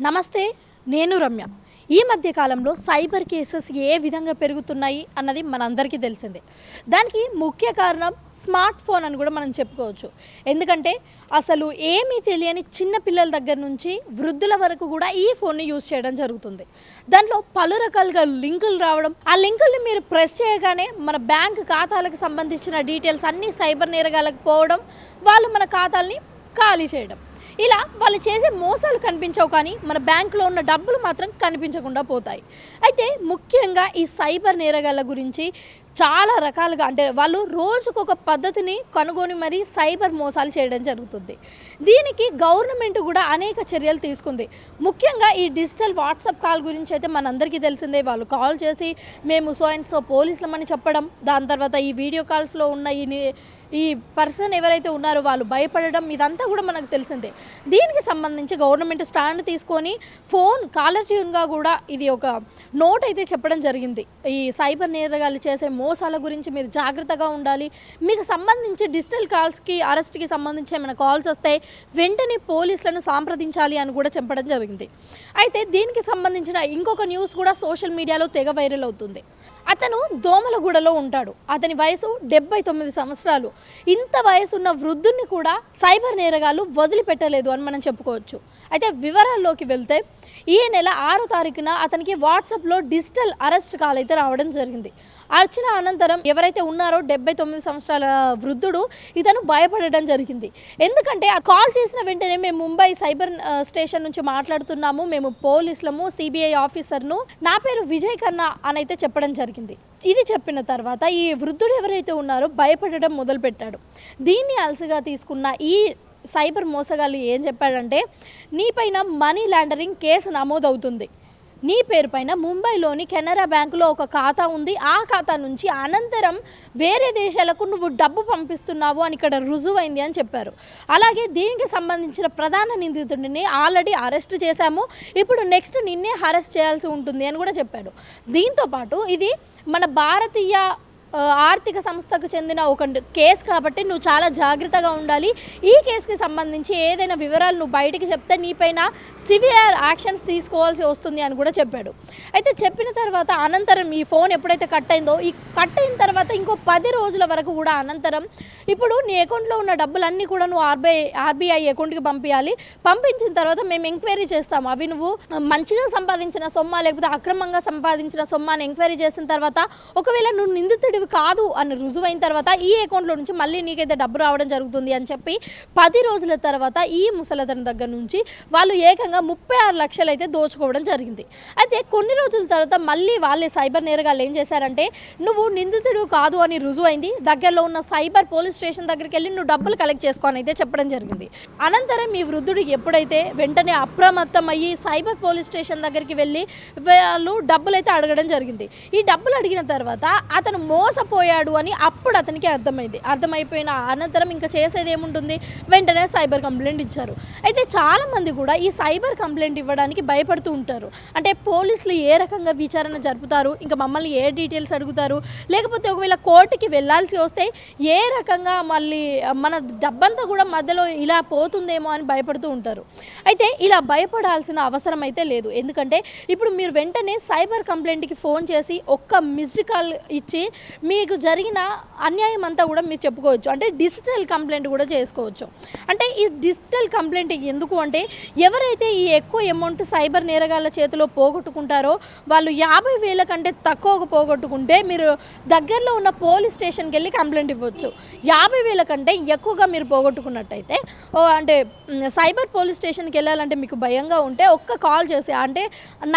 నమస్తే నేను రమ్య. ఈ మధ్య కాలంలో సైబర్ కేసెస్ ఏ విధంగా పెరుగుతున్నాయి అన్నది మనందరికీ తెలిసిందే. దానికి ముఖ్య కారణం స్మార్ట్ ఫోన్ అని కూడా మనం చెప్పుకోవచ్చు. ఎందుకంటే అసలు ఏమీ తెలియని చిన్న పిల్లల దగ్గర నుంచి వృద్ధుల వరకు కూడా ఈ ఫోన్ని యూజ్ చేయడం జరుగుతుంది. దాంట్లో పలు రకాలుగా లింకులు రావడం ఆ లింకుల్ని మీరు ప్రెస్ చేయగానే మన బ్యాంక్ ఖాతాలకు సంబంధించిన డీటెయిల్స్ అన్నీ సైబర్ నేరగాలకు పోవడం వాళ్ళు మన ఖాతాల్ని ఖాళీ చేయడం. ఇలా వాళ్ళు చేసే మోసాలు కనిపించవు కానీ మన బ్యాంకులో ఉన్న డబ్బులు మాత్రం కనిపించకుండా పోతాయి. అయితే ముఖ్యంగా ఈ సైబర్ నేరగాళ్ళ గురించి చాలా రకాలుగా అంటే వాళ్ళు రోజుకొక పద్ధతిని కనుగొని మరీ సైబర్ మోసాలు చేయడం జరుగుతుంది. దీనికి గవర్నమెంట్ కూడా అనేక చర్యలు తీసుకుంది. ముఖ్యంగా ఈ డిజిటల్ వాట్సాప్ కాల్ గురించి అయితే మనందరికీ తెలిసిందే. వాళ్ళు కాల్ చేసి మేము సో అండ్ సో పోలీసులమని చెప్పడం దాని తర్వాత ఈ వీడియో కాల్స్లో ఉన్న ఈ ఈ పర్సన్ ఎవరైతే ఉన్నారో వాళ్ళు భయపడడం ఇదంతా కూడా మనకు తెలిసిందే. దీనికి సంబంధించి గవర్నమెంట్ స్టాండ్ తీసుకొని ఫోన్ కాలర్ ట్యూన్గా కూడా ఇది ఒక నోట్ అయితే చెప్పడం జరిగింది. ఈ సైబర్ నేరగాళ్ళు చేసే మోసాల గురించి మీరు జాగ్రత్తగా ఉండాలి. మీకు సంబంధించి డిజిటల్ కాల్స్కి అరెస్ట్కి సంబంధించి ఏమైనా కాల్స్ వస్తే వెంటనే పోలీసులను సంప్రదించాలి అని కూడా చెప్పడం జరిగింది. అయితే దీనికి సంబంధించిన ఇంకొక న్యూస్ కూడా సోషల్ మీడియాలో తెగ వైరల్ అవుతుంది. అతను దోమలగూడలో ఉంటాడు. అతని వయసు డెబ్బై తొమ్మిది సంవత్సరాలు. ఇంత వయసున్న వృద్ధుని కూడా సైబర్ నేరగాళ్ళు వదిలిపెట్టలేదు అని మనం చెప్పుకోవచ్చు. అయితే వివరాల్లోకి వెళ్తే ఈ నెల ఆరో తారీఖున అతనికి వాట్సాప్లో డిజిటల్ అరెస్ట్ కాల్ అయితే రావడం జరిగింది. అర్చన అనంతరం ఎవరైతే ఉన్నారో డెబ్బై తొమ్మిది సంవత్సరాల వృద్ధుడు ఇతను భయపడడం జరిగింది. ఎందుకంటే ఆ కాల్ చేసిన వెంటనే మేము ముంబై సైబర్ స్టేషన్ నుంచి మాట్లాడుతున్నాము. మేము పోలీసులము సిబిఐ ఆఫీసర్ను. నా పేరు విజయ్ కన్నా అని అయితే చెప్పడం జరిగింది. ఇది చెప్పిన తర్వాత ఈ వృద్ధుడు ఎవరైతే ఉన్నారో భయపడటం మొదలుపెట్టాడు. దీన్ని అలసిగా తీసుకున్న ఈ సైబర్ మోసగాళ్ళు ఏం చెప్పాడంటే నీపైన మనీ లాండరింగ్ కేసు నమోదవుతుంది. నీ పేరు పైన ముంబైలోని కెనరా బ్యాంకులో ఒక ఖాతా ఉంది. ఆ ఖాతా నుంచి అనంతరం వేరే దేశాలకు నువ్వు డబ్బు పంపిస్తున్నావు అని ఇక్కడ రుజువైంది అని చెప్పారు. అలాగే దీనికి సంబంధించిన ప్రధాన నిందితుడిని ఆల్రెడీ అరెస్ట్ చేశాము. ఇప్పుడు నెక్స్ట్ నిన్నే అరెస్ట్ చేయాల్సి ఉంటుంది అని కూడా చెప్పాడు. దీంతో పాటు ఇది మన భారతీయ ఆర్థిక సంస్థకు చెందిన ఒక కేసు కాబట్టి నువ్వు చాలా జాగ్రత్తగా ఉండాలి. ఈ కేసుకి సంబంధించి ఏదైనా వివరాలు నువ్వు బయటికి చెప్తే నీపైన సివియర్ యాక్షన్స్ తీసుకోవాల్సి వస్తుంది అని కూడా చెప్పాడు. అయితే చెప్పిన తర్వాత అనంతరం ఈ ఫోన్ ఎప్పుడైతే కట్ అయిందో ఈ కట్ అయిన తర్వాత ఇంకో పది రోజుల వరకు కూడా అనంతరం ఇప్పుడు నీ అకౌంట్లో ఉన్న డబ్బులన్నీ కూడా నువ్వు ఆర్బీఐ ఆర్బీఐ అకౌంట్కి పంపించాలి పంపించిన తర్వాత మేము ఎంక్వైరీ చేస్తాము. అవి నువ్వు మంచిగా సంపాదించిన సొమ్మ లేకపోతే అక్రమంగా సంపాదించిన సొమ్మ అని ఎంక్వైరీ చేసిన తర్వాత ఒకవేళ నువ్వు నిందితుడివి కాదు అని రుజువైన తర్వాత ఈ అకౌంట్లో నుంచి మళ్ళీ నీకైతే డబ్బు రావడం జరుగుతుంది అని చెప్పి పది రోజుల తర్వాత ఈ ముసలతన దగ్గర నుంచి వాళ్ళు ఏకంగా ముప్పై ఆరు లక్షలు అయితే దోచుకోవడం జరిగింది. అయితే కొన్ని రోజుల తర్వాత మళ్ళీ వాళ్ళే సైబర్ నేరగాళ్ళు ఏం చేశారంటే నువ్వు నిందితుడు కాదు అని రుజువైంది. దగ్గరలో ఉన్న సైబర్ పోలీస్ స్టేషన్ దగ్గరికి వెళ్ళి నువ్వు డబ్బులు కలెక్ట్ చేసుకోని అయితే చెప్పడం జరిగింది. అనంతరం ఈ వృద్ధుడు ఎప్పుడైతే వెంటనే అప్రమత్తం అయ్యి సైబర్ పోలీస్ స్టేషన్ దగ్గరికి వెళ్ళి వాళ్ళు డబ్బులు అయితే అడగడం జరిగింది. ఈ డబ్బులు అడిగిన తర్వాత అతను మోసపోయాడు అని అప్పుడు అతనికి అర్థమైంది. అర్థమైపోయిన అనంతరం ఇంకా చేసేది ఏముంటుంది? వెంటనే సైబర్ కంప్లైంట్ ఇచ్చారు. అయితే చాలామంది కూడా ఈ సైబర్ కంప్లైంట్ ఇవ్వడానికి భయపడుతూ ఉంటారు. అంటే పోలీసులు ఏ రకంగా విచారణ జరుపుతారు? ఇంకా మమ్మల్ని ఏ డీటెయిల్స్ అడుగుతారు? లేకపోతే ఒకవేళ కోర్టుకి వెళ్ళాల్సి వస్తే ఏ రకంగా మళ్ళీ మన డబ్బంతా కూడా మధ్యలో ఇలా పోతుందేమో అని భయపడుతూ ఉంటారు. అయితే ఇలా భయపడాల్సిన అవసరం అయితే లేదు. ఎందుకంటే ఇప్పుడు మీరు వెంటనే సైబర్ కంప్లైంట్కి ఫోన్ చేసి ఒక్క మిస్డ్ కాల్ ఇచ్చి మీకు జరిగిన అన్యాయం అంతా కూడా మీరు చెప్పుకోవచ్చు. అంటే డిజిటల్ కంప్లైంట్ కూడా చేసుకోవచ్చు. అంటే ఈ డిజిటల్ కంప్లైంట్ ఎందుకు అంటే ఎవరైతే ఈ ఎక్కువ అమౌంట్ సైబర్ నేరగాళ్ళ చేతిలో పోగొట్టుకుంటారో వాళ్ళు యాభై వేల కంటే తక్కువగా పోగొట్టుకుంటే మీరు దగ్గరలో ఉన్న పోలీస్ స్టేషన్కి వెళ్ళి కంప్లైంట్ ఇవ్వచ్చు. యాభై వేల కంటే ఎక్కువగా మీరు పోగొట్టుకున్నట్టయితే ఓ అంటే సైబర్ పోలీస్ స్టేషన్కి వెళ్ళాలంటే మీకు భయంగా ఉంటే ఒక్క కాల్ చేసి అంటే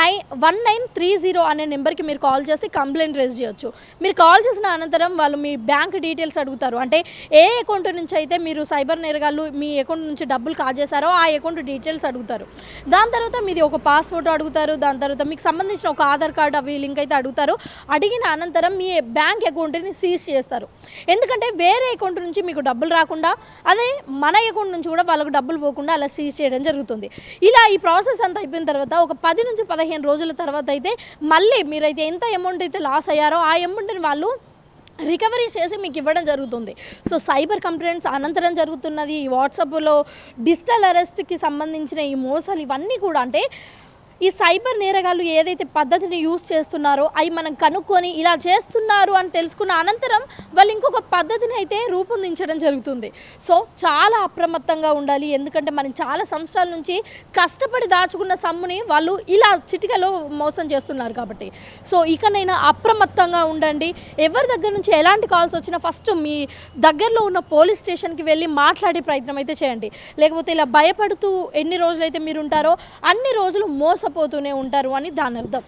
nine one nine three zero అనే నెంబర్కి మీరు కాల్ చేసి కంప్లైంట్ రేజ్ చేయొచ్చు. మీరు కాల్ చేసిన అనంతరం వాళ్ళు మీ బ్యాంక్ డీటెయిల్స్ అడుగుతారు. అంటే ఏ అకౌంట్ నుంచి అయితే మీరు సైబర్ నేరగాళ్ళు మీ అకౌంట్ నుంచి డబ్బులు కాల్ చేశారో ఆ అకౌంట్ డీటెయిల్స్ అడుగుతారు. దాని తర్వాత మీది ఒక పాస్ఫోటో అడుగుతారు. దాని తర్వాత మీకు సంబంధించిన ఒక ఆధార్ కార్డు అవి లింక్ అయితే అడుగుతారు. అడిగిన అనంతరం మీ బ్యాంక్ అకౌంట్ని సీజ్ చేస్తారు. ఎందుకంటే వేరే అకౌంట్ నుంచి మీకు డబ్బులు రాకుండా అదే మన అకౌంట్ నుంచి కూడా వాళ్ళకు డబ్బులు పోకుండా అలా సీజ్ చేయడం జరుగుతుంది. ఇలా ఈ ప్రాసెస్ అంతా అయిపోయిన తర్వాత ఒక పది నుంచి పదిహేను రోజుల తర్వాత అయితే మళ్ళీ మీరైతే ఎంత అమౌంట్ అయితే లాస్ అయ్యారో ఆ అమౌంట్ని వాళ్ళు రికవరీ చేసి మీకు ఇవ్వడం జరుగుతుంది. సో సైబర్ కంప్లైంట్స్ అనంతరం జరుగుతున్నది. ఈ వాట్సాప్లో డిజిటల్ అరెస్ట్కి సంబంధించిన ఈ మోసాలు ఇవన్నీ కూడా అంటే ఈ సైబర్ నేరగాళ్ళు ఏదైతే పద్ధతిని యూస్ చేస్తున్నారో అవి మనం కనుక్కొని ఇలా చేస్తున్నారు అని తెలుసుకున్న అనంతరం వాళ్ళు ఇంకొక పద్ధతిని అయితే రూపొందించడం జరుగుతుంది. సో చాలా అప్రమత్తంగా ఉండాలి. ఎందుకంటే మనం చాలా సంవత్సరాల నుంచి కష్టపడి దాచుకున్న సమ్ముని వాళ్ళు ఇలా చిటికలో మోసం చేస్తున్నారు కాబట్టి. సో ఇకనైనా అప్రమత్తంగా ఉండండి. ఎవరి దగ్గర నుంచి ఎలాంటి కాల్స్ వచ్చినా ఫస్ట్ మీ దగ్గరలో ఉన్న పోలీస్ స్టేషన్కి వెళ్ళి మాట్లాడే ప్రయత్నం అయితే చేయండి. లేకపోతే ఇలా భయపడుతూ ఎన్ని రోజులైతే మీరు ఉంటారో అన్ని రోజులు మోసం మోసపోతూనే ఉంటారు అని దాని అర్థం